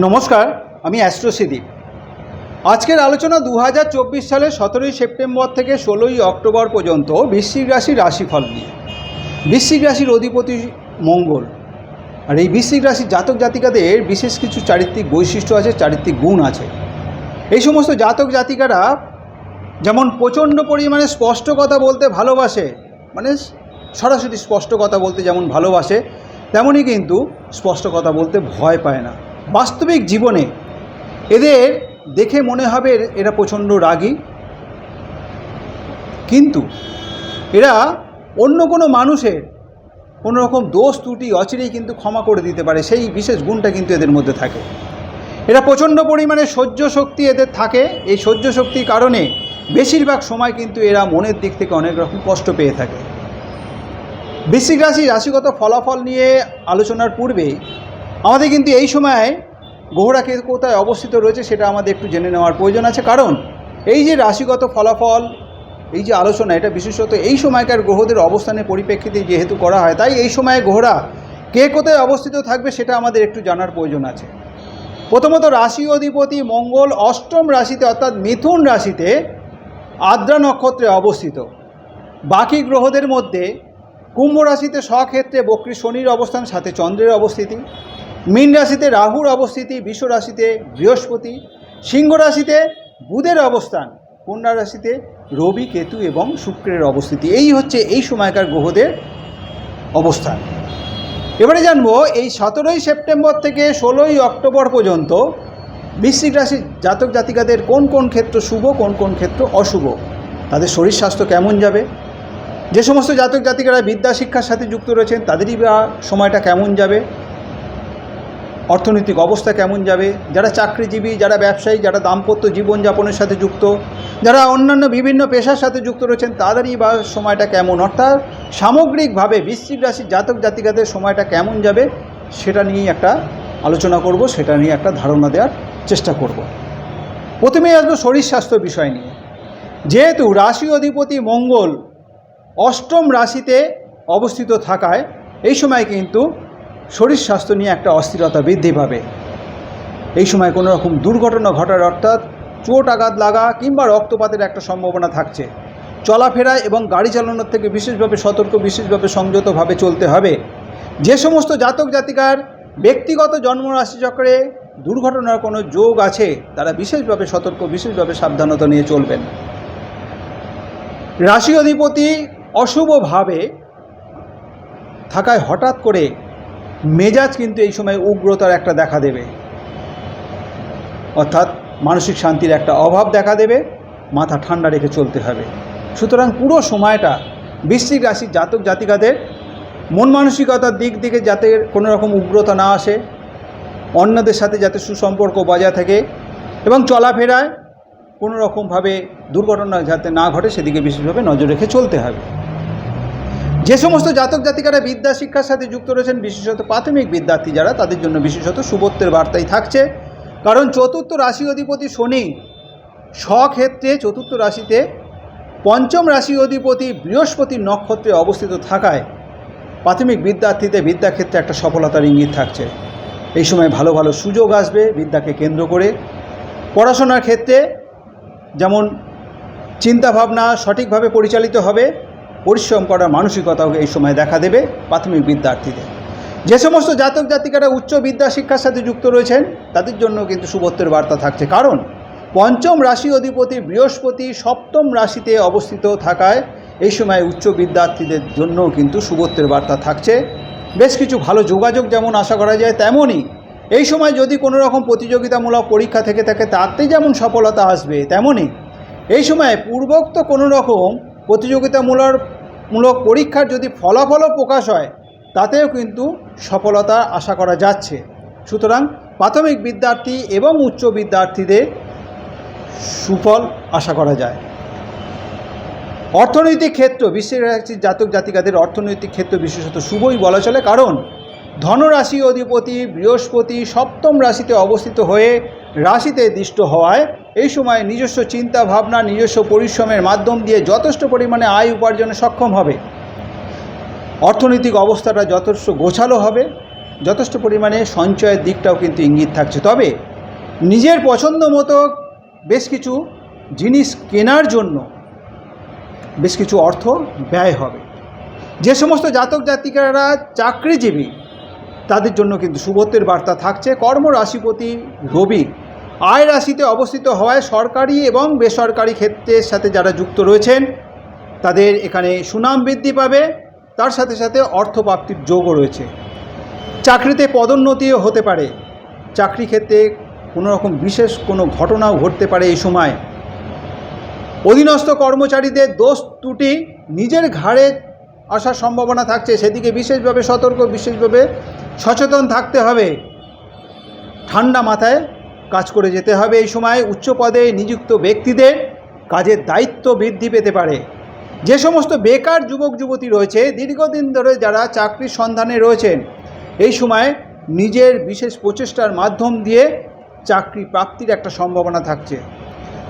নমস্কার, আমি অ্যাস্ট্রোসিদীপ আজকের আলোচনা দু হাজার চব্বিশ সালের সতেরোই সেপ্টেম্বর থেকে ষোলোই অক্টোবর পর্যন্ত বৃশ্চিক রাশির রাশিফল নিয়ে। বৃশ্চিক রাশির অধিপতি মঙ্গল। আর এই বৃশ্চিক রাশির জাতক জাতিকাদের বিশেষ কিছু চারিত্রিক বৈশিষ্ট্য আছে, চারিত্রিক গুণ আছে। এই সমস্ত জাতক জাতিকারা যেমন প্রচণ্ড পরিমাণে স্পষ্ট কথা বলতে ভালোবাসে মানে সরাসরি স্পষ্ট কথা বলতে যেমন ভালোবাসে, তেমনই কিন্তু স্পষ্ট কথা বলতে ভয় পায় না। বাস্তবিক জীবনে এদের দেখে মনে হবে এরা প্রচণ্ড রাগী। কিন্তু এরা অন্য কোনো মানুষের কোনো রকম দোষ, ত্রুটি, অচিরেই কিন্তু ক্ষমা করে দিতে পারে। সেই বিশেষ গুণটা কিন্তু এদের মধ্যে থাকে। এরা প্রচণ্ড পরিমাণে সহ্য শক্তি এদের থাকে। এই সহ্য শক্তির কারণে বেশিরভাগ সময় কিন্তু এরা মনের দিক থেকে অনেক রকম কষ্ট পেয়ে থাকে। বৃশ্চিক রাশি রাশিগত ফলাফল নিয়ে আলোচনার পূর্বে আমাদের কিন্তু এই সময় কে কোথায় অবস্থিত রয়েছে, সেটা আমাদের একটু জেনে নেওয়ার প্রয়োজন আছে। কারণ এই যে রাশিগত ফলাফল, এই যে আলোচনা, এটা বিশেষত এই সময়কার গ্রহদের অবস্থানের পরিপ্রেক্ষিতে যেহেতু করা হয়, তাই এই সময়ে গ্রহরা কে কোথায় অবস্থিত থাকবে, সেটা আমাদের একটু জানার প্রয়োজন আছে। প্রথমত রাশি অধিপতি মঙ্গল অষ্টম রাশিতে, অর্থাৎ মিথুন রাশিতে আদ্রা নক্ষত্রে অবস্থিত। বাকি গ্রহদের মধ্যে কুম্ভ রাশিতে স্বক্ষেত্রে বক্রী শনির অবস্থান, সাথে চন্দ্রের অবস্থিতি। মীন রাশিতে রাহুর অবস্থিতি, বিশ্ব রাশিতে বৃহস্পতি, সিংহ রাশিতে বুধের অবস্থান, কন্যা রাশিতে রবি, কেতু এবং শুক্রের অবস্থিতি। এই হচ্ছে এই সময়কার গ্রহদের অবস্থান। এবারে জানব, এই সতেরোই সেপ্টেম্বর থেকে ষোলোই অক্টোবর পর্যন্ত বৃশ্চিক রাশির জাতক জাতিকাদের কোন কোন ক্ষেত্র শুভ, কোন কোন ক্ষেত্র অশুভ? তাদের শরীর স্বাস্থ্য কেমন যাবে? যে সমস্ত জাতক জাতিকারা বিদ্যা শিক্ষার সাথে যুক্ত রয়েছেন, তাদেরই সময়টা কেমন যাবে? অর্থনৈতিক অবস্থা কেমন যাবে? যারা চাকরিজীবী, যারা ব্যবসায়ী, যারা দাম্পত্য জীবনযাপনের সাথে যুক্ত, যারা অন্যান্য বিভিন্ন পেশার সাথে যুক্ত রয়েছেন, তাদেরই বা সময়টা কেমন? অর্থাৎ সামগ্রিকভাবে বৃশ্চিক রাশির জাতক জাতিকাদের সময়টা কেমন যাবে? সেটা নিয়েই একটা আলোচনা করব, সেটা নিয়ে একটা ধারণা দেওয়ার চেষ্টা করব। প্রথমেই আসব শরীর স্বাস্থ্য বিষয় নিয়ে। যেহেতু রাশি অধিপতি মঙ্গল অষ্টম রাশিতে অবস্থিত থাকায়, এই সময় কিন্তু শরীর স্বাস্থ্য নিয়ে একটা অস্থিরতা বৃদ্ধি পাবে। এই সময় কোনো রকম দুর্ঘটনা ঘটার অর্থাৎ চোট আঘাত লাগা কিংবা রক্তপাতের একটা সম্ভাবনা থাকছে। চলাফেরা এবং গাড়ি চালানোর থেকে বিশেষভাবে সতর্ক, বিশেষভাবে সংযতভাবে চলতে হবে। যে সমস্ত জাতক জাতিকার ব্যক্তিগত জন্মরাশি চক্রে দুর্ঘটনার কোনো যোগ আছে, তারা বিশেষভাবে সতর্ক, বিশেষভাবে সাবধানতা নিয়ে চলবেন। রাশি অধিপতি অশুভভাবে থাকায় হঠাৎ করে মেজাজ কিন্তু এই সময় উগ্রতার একটা দেখা দেবে। অর্থাৎ মানসিক শান্তির একটা অভাব দেখা দেবে, মাথা ঠান্ডা রেখে চলতে হবে। সুতরাং পুরো সময়টা বৃশ্চিক রাশির জাতক জাতিকাদের মন মানসিকতার দিক থেকে যাতে কোনো রকম উগ্রতা না আসে, অন্যদের সাথে যাতে সুসম্পর্ক বজায় থাকে এবং চলাফেরায় কোনো রকমভাবে দুর্ঘটনা যাতে না ঘটে, সেদিকে বিশেষভাবে নজর রেখে চলতে হবে। যে সমস্ত জাতক জাতিকারা বিদ্যা শিক্ষার সাথে যুক্ত রয়েছেন, বিশেষত প্রাথমিক বিদ্যার্থী যারা, তাদের জন্য বিশেষত সুবত্বের বার্তাই থাকছে। কারণ চতুর্থ রাশি অধিপতি শনি স্বক্ষেত্রে চতুর্থ রাশিতে পঞ্চম রাশি অধিপতি বৃহস্পতি নক্ষত্রে অবস্থিত থাকায় প্রাথমিক বিদ্যার্থীতে বিদ্যাক্ষেত্রে একটা সফলতার ইঙ্গিত থাকছে। এই সময় ভালো ভালো সুযোগ আসবে বিদ্যাকে কেন্দ্র করে। পড়াশোনার ক্ষেত্রে যেমন চিন্তাভাবনা সঠিকভাবে পরিচালিত হবে পরিশ্রম করার মানসিকতাও এই সময় দেখা দেবে প্রাথমিক বিদ্যার্থীদের। যে সমস্ত জাতক জাতিকারা উচ্চ বিদ্যা শিক্ষার সাথে যুক্ত রয়েছেন, তাদের জন্য কিন্তু সুবত্তের বার্তা থাকছে। কারণ পঞ্চম রাশি অধিপতি বৃহস্পতি সপ্তম রাশিতে অবস্থিত থাকায় এই সময় উচ্চ বিদ্যার্থীদের জন্যও কিন্তু সুবত্তের বার্তা থাকছে। বেশ কিছু ভালো যোগাযোগ যেমন আশা করা যায়, তেমনই এই সময় যদি কোনো রকম প্রতিযোগিতামূলক পরীক্ষা থেকে থাকে, তাতে যেমন সফলতা আসবে, তেমনই এই সময় পূর্বোক্ত কোনো রকম প্রতিযোগিতামূলক মূলক পরীক্ষার যদি ফলাফলও প্রকাশ হয়, তাতেও কিন্তু সফলতা আশা করা যাচ্ছে। সুতরাং প্রাথমিক বিদ্যার্থী এবং উচ্চ বিদ্যার্থীদের সুফল আশা করা যায়। অর্থনৈতিক ক্ষেত্র, বিশ্বের জাতক জাতিকাদের অর্থনৈতিক ক্ষেত্র বিশেষত শুভই বলা চলে, কারণ ধনরাশি অধিপতি বৃহস্পতি সপ্তম রাশিতে অবস্থিত হয়ে রাশিতে দৃষ্ট হওয়ায় এই সময় নিজস্ব চিন্তা ভাবনা, নিজস্ব পরিশ্রমের মাধ্যম দিয়ে যথেষ্ট পরিমাণে আয় উপার্জনে সক্ষম হবে। অর্থনৈতিক অবস্থাটা যথেষ্ট গোছালো হবে, যথেষ্ট পরিমাণে সঞ্চয়ের দিকটাও কিন্তু ইঙ্গিত থাকছে। তবে নিজের পছন্দ মতো বেশ কিছু জিনিস কেনার জন্য বেশ কিছু অর্থ ব্যয় হবে। যে সমস্ত জাতক জাতিকারা চাকরিজীবী, তাদের জন্য কিন্তু সুবত্তের বার্তা থাকছে। কর্ম রাশিপতি রবি আয় রাশিতে অবস্থিত হওয়ায় সরকারি এবং বেসরকারি ক্ষেত্রের সাথে যারা যুক্ত রয়েছেন, তাদের এখানে সুনাম বৃদ্ধি পাবে। তার সাথে সাথে অর্থপ্রাপ্তির যোগও রয়েছে। চাকরিতে পদোন্নতিও হতে পারে। চাকরি ক্ষেত্রে কোনো রকম বিশেষ কোনো ঘটনাও ঘটতে পারে এই সময়। অধীনস্থ কর্মচারীদের দোষ ত্রুটি নিজের ঘাড়ে আসার সম্ভাবনা থাকছে। সেদিকে বিশেষভাবে সতর্ক, বিশেষভাবে সচেতন থাকতে হবে। ঠান্ডা মাথায় কাজ করে যেতে হবে এই সময় উচ্চ পদে নিযুক্ত ব্যক্তিদের কাজের দায়িত্ব বৃদ্ধি পেতে পারে। যে সমস্ত বেকার যুবক, যুবতী রয়েছে, দীর্ঘদিন ধরে যারা চাকরির সন্ধানে রয়েছেন, এই সময় নিজের বিশেষ প্রচেষ্টার মাধ্যম দিয়ে চাকরি প্রাপ্তির একটা সম্ভাবনা থাকছে।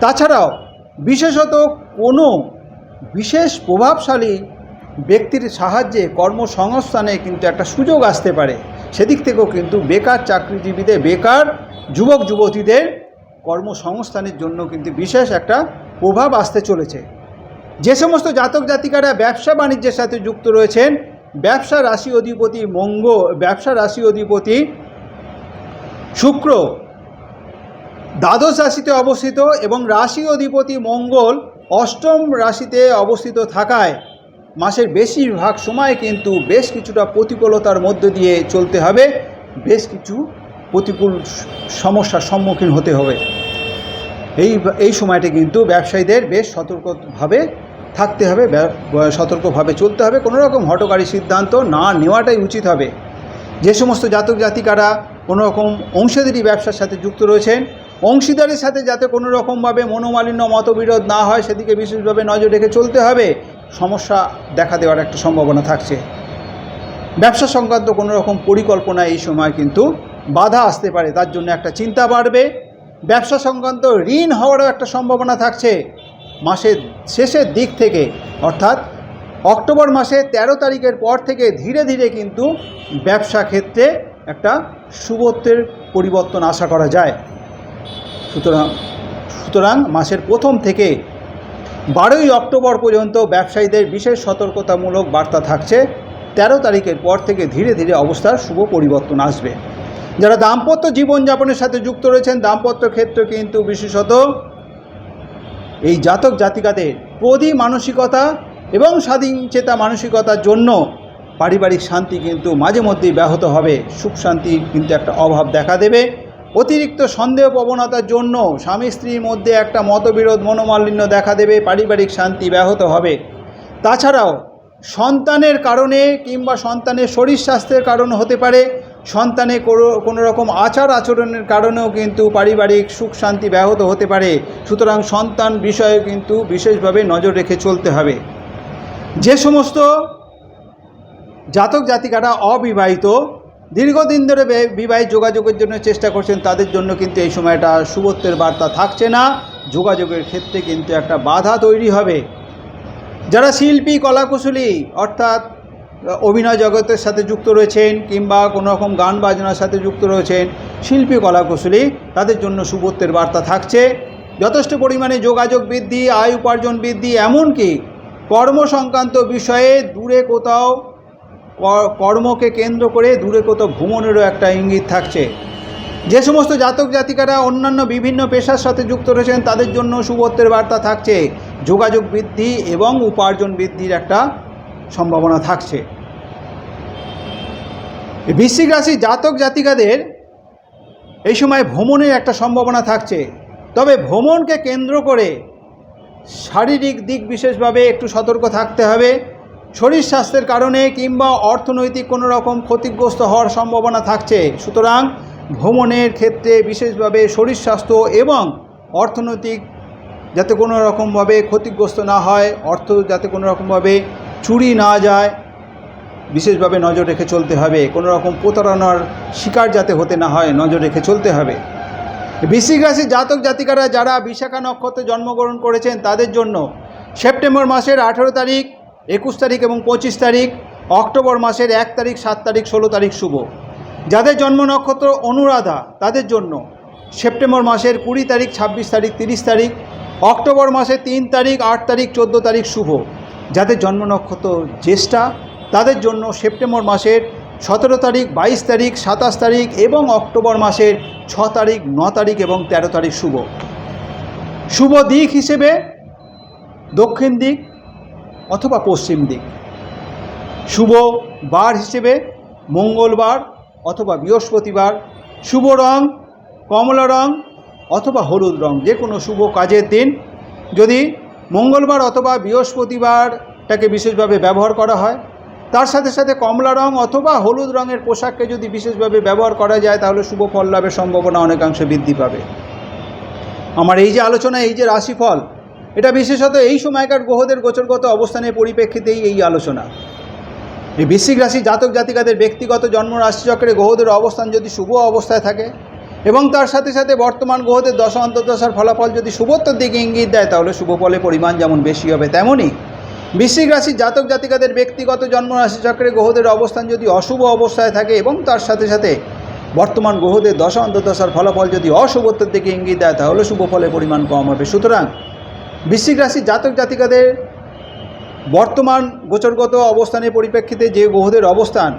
তাছাড়াও, বিশেষত কোনো বিশেষ প্রভাবশালী ব্যক্তির সাহায্যে কর্মসংস্থানে কিন্তু একটা সুযোগ আসতে পারে। সেদিক থেকেও কিন্তু বেকার চাকরিজীবীদের বেকার যুবক যুবতীদের কর্মসংস্থানের জন্য কিন্তু বিশেষ একটা প্রভাব আসতে চলেছে। যে সমস্ত জাতক জাতিকারা ব্যবসা বাণিজ্যের সাথে যুক্ত রয়েছেন, ব্যবসা রাশি অধিপতি মঙ্গ, ব্যবসা রাশি অধিপতি শুক্র দ্বাদশ রাশিতে অবস্থিত এবং রাশি অধিপতি মঙ্গল অষ্টম রাশিতে অবস্থিত থাকায় মাসের বেশিরভাগ সময় কিন্তু বেশ কিছুটা প্রতিকূলতার মধ্য দিয়ে চলতে হবে। বেশ কিছু প্রতিকূল সমস্যার সম্মুখীন হতে হবে। এই এই সময়টি কিন্তু ব্যবসায়ীদের বেশ সতর্কভাবে থাকতে হবে সতর্কভাবে চলতে হবে। কোনো রকম হটকারী সিদ্ধান্ত না নেওয়াটাই উচিত হবে। যে সমস্ত জাতক জাতিকারা কোনো রকম অংশীদারি ব্যবসার সাথে যুক্ত রয়েছেন, অংশীদারের সাথে যাতে কোনো রকমভাবে মনোমালিন্য, মতবিরোধ না হয়, সেদিকে বিশেষভাবে নজর রেখে চলতে হবে, সমস্যা দেখা দেওয়ার একটা সম্ভাবনা থাকছে। ব্যবসা সংক্রান্ত কোনো রকম পরিকল্পনা এই সময় কিন্তু বাধা আসতে পারে, তার জন্য একটা চিন্তা বাড়বে। ব্যবসা সংক্রান্ত ঋণ হওয়ারও একটা সম্ভাবনা থাকছে। মাসের শেষের দিক থেকে, অর্থাৎ অক্টোবর মাসে ১৩ তারিখের পর থেকে ধীরে ধীরে কিন্তু ব্যবসা ক্ষেত্রে একটা শুভত্বের পরিবর্তন আশা করা যায়। সুতরাং সুতরাং মাসের প্রথম থেকে বারোই অক্টোবর পর্যন্ত ব্যবসায়ীদের বিশেষ সতর্কতামূলক বার্তা থাকছে। তেরো তারিখের পর থেকে ধীরে ধীরে অবস্থার শুভ পরিবর্তন আসবে। যারা দাম্পত্য জীবনযাপনের সাথে যুক্ত রয়েছেন, দাম্পত্য ক্ষেত্র কিন্তু বিশেষত এই জাতক জাতিকাদের প্রদি মানসিকতা এবং স্বাধীন চেতা মানসিকতার জন্য পারিবারিক শান্তি কিন্তু মাঝে মধ্যেই ব্যাহত হবে। সুখ শান্তি কিন্তু একটা অভাব দেখা দেবে। অতিরিক্ত সন্দেহ প্রবণতার জন্য স্বামী স্ত্রীর মধ্যে একটা মতবিরোধ, মনোমালিন্য দেখা দেবে, পারিবারিক শান্তি ব্যাহত হবে। তাছাড়াও সন্তানের কারণে কিংবা সন্তানের শরীর স্বাস্থ্যের কারণ হতে পারে সন্তানে কোনো রকম আচার আচরণের কারণেও কিন্তু পারিবারিক সুখ শান্তি ব্যাহত হতে পারে। সুতরাং সন্তান বিষয়ে কিন্তু বিশেষভাবে নজর রেখে চলতে হবে। যে সমস্ত জাতক জাতিকারা অবিবাহিত, দীর্ঘদিন ধরে বিবাহিত যোগাযোগের জন্য চেষ্টা করছেন, তাদের জন্য কিন্তু এই সময়টা শুভত্বের বার্তা থাকছে না। যোগাযোগের ক্ষেত্রে কিন্তু একটা বাধা তৈরি হবে। যারা শিল্পী, কলাকুশলী, অর্থাৎ অভিনয় জগতের সাথে যুক্ত রয়েছেন কিংবা কোনো রকম গান বাজনার সাথে যুক্ত রয়েছেন শিল্পী কলাকুশলী তাদের জন্য সুবত্তের বার্তা থাকছে। যথেষ্ট পরিমাণে যোগাযোগ বৃদ্ধি, আয় উপার্জন বৃদ্ধি, এমনকি কর্ম সংক্রান্ত বিষয়ে দূরে কোথাও কর্মকে কেন্দ্র করে দূরে কোথাও ভ্রমণেরও একটা ইঙ্গিত থাকছে। যে সমস্ত জাতক জাতিকারা অন্যান্য বিভিন্ন পেশার সাথে যুক্ত রয়েছেন, তাদের জন্য সুবত্তের বার্তা থাকছে। যোগাযোগ বৃদ্ধি এবং উপার্জন বৃদ্ধির একটা সম্ভাবনা থাকছে। বৃশ্চিক রাশি জাতক জাতিকাদের এই সময় ভ্রমণের একটা সম্ভাবনা থাকছে। তবে ভ্রমণকে কেন্দ্র করে শারীরিক দিক বিশেষভাবে একটু সতর্ক থাকতে হবে। শরীর স্বাস্থ্যের কারণে কিংবা অর্থনৈতিক কোনো রকম ক্ষতিগ্রস্ত হওয়ার সম্ভাবনা থাকছে। সুতরাং ভ্রমণের ক্ষেত্রে বিশেষভাবে শরীর স্বাস্থ্য এবং অর্থনৈতিক যাতে কোনো রকমভাবে ক্ষতিগ্রস্ত না হয়, অর্থ যাতে কোনো রকমভাবে চুরি না যায় বিশেষভাবে নজর রেখে চলতে হবে। কোনো রকম প্রতারণার শিকার যাতে হতে না হয়, নজর রেখে চলতে হবে। বৃশ্চিক রাশির জাতক জাতিকারা যারা বিশাখা নক্ষত্রে জন্মগ্রহণ করেছেন, তাদের জন্য সেপ্টেম্বর মাসের আঠেরো তারিখ, একুশ তারিখ এবং পঁচিশ তারিখ, অক্টোবর মাসের এক তারিখ, সাত তারিখ, ষোলো তারিখ শুভ। যাদের জন্ম নক্ষত্র অনুরাধা, তাদের জন্য সেপ্টেম্বর মাসের কুড়ি তারিখ, ছাব্বিশ তারিখ, তিরিশ তারিখ, অক্টোবর মাসের তিন তারিখ, আট তারিখ, চোদ্দ তারিখ শুভ। যাদের জন্ম নক্ষত্র জ্যেষ্ঠা তাদের জন্য সেপ্টেম্বর মাসের সতেরো তারিখ, বাইশ তারিখ, সাতাশ তারিখ এবং অক্টোবর মাসের ছ তারিখ, ন তারিখ এবং তেরো তারিখ শুভ। শুভ দিক হিসেবে দক্ষিণ দিক অথবা পশ্চিম দিক। শুভ বার হিসেবে মঙ্গলবার অথবা বৃহস্পতিবার। শুভ রং, কমলা রং অথবা হলুদ রং, যে কোনো শুভ কাজের দিন। যদি মঙ্গলবার অথবা বৃহস্পতিবারটাকে বিশেষভাবে ব্যবহার করা হয় তার সাথে সাথে কমলা রং অথবা হলুদ রঙের পোশাককে যদি বিশেষভাবে ব্যবহার করা যায়, তাহলে শুভ ফল লাভের সম্ভাবনা অনেকাংশে বৃদ্ধি পাবে। আমার এই যে আলোচনা, এই যে রাশিফল, এটা বিশেষত এই সময়কার গ্রহদের গোচরগত অবস্থানের পরিপ্রেক্ষিতেই এই আলোচনা। এই বৃশ্চিক রাশি জাতক জাতিকাদের ব্যক্তিগত জন্ম রাশিচক্রে গ্রহদের অবস্থান যদি শুভ অবস্থায় থাকে এবং তার সাথে সাথে বর্তমান গ্রহদের দশা অন্তর্দশার ফলাফল যদি শুভত্বর দিকে ইঙ্গিত দেয়, তাহলে শুভ ফলের পরিমাণ যেমন বেশি হবে, তেমনই বৃশ্চিক রাশির জাতক জাতিকাদের ব্যক্তিগত জন্ম রাশিচক্রে গ্রহদের অবস্থান যদি অশুভ অবস্থায় থাকে এবং তার সাথে সাথে বর্তমান গ্রহদের দশা অন্তর্দশার ফলাফল যদি অশুভত্বের দিকে ইঙ্গিত দেয়, তাহলে শুভ ফলের পরিমাণ কম হবে। সুতরাং বৃশ্চিক রাশির জাতক জাতিকাদের বর্তমান গোচরগত অবস্থানের পরিপ্রেক্ষিতে যে গ্রহদের অবস্থান,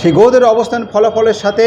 সেই গ্রহদের অবস্থান ফলাফলের সাথে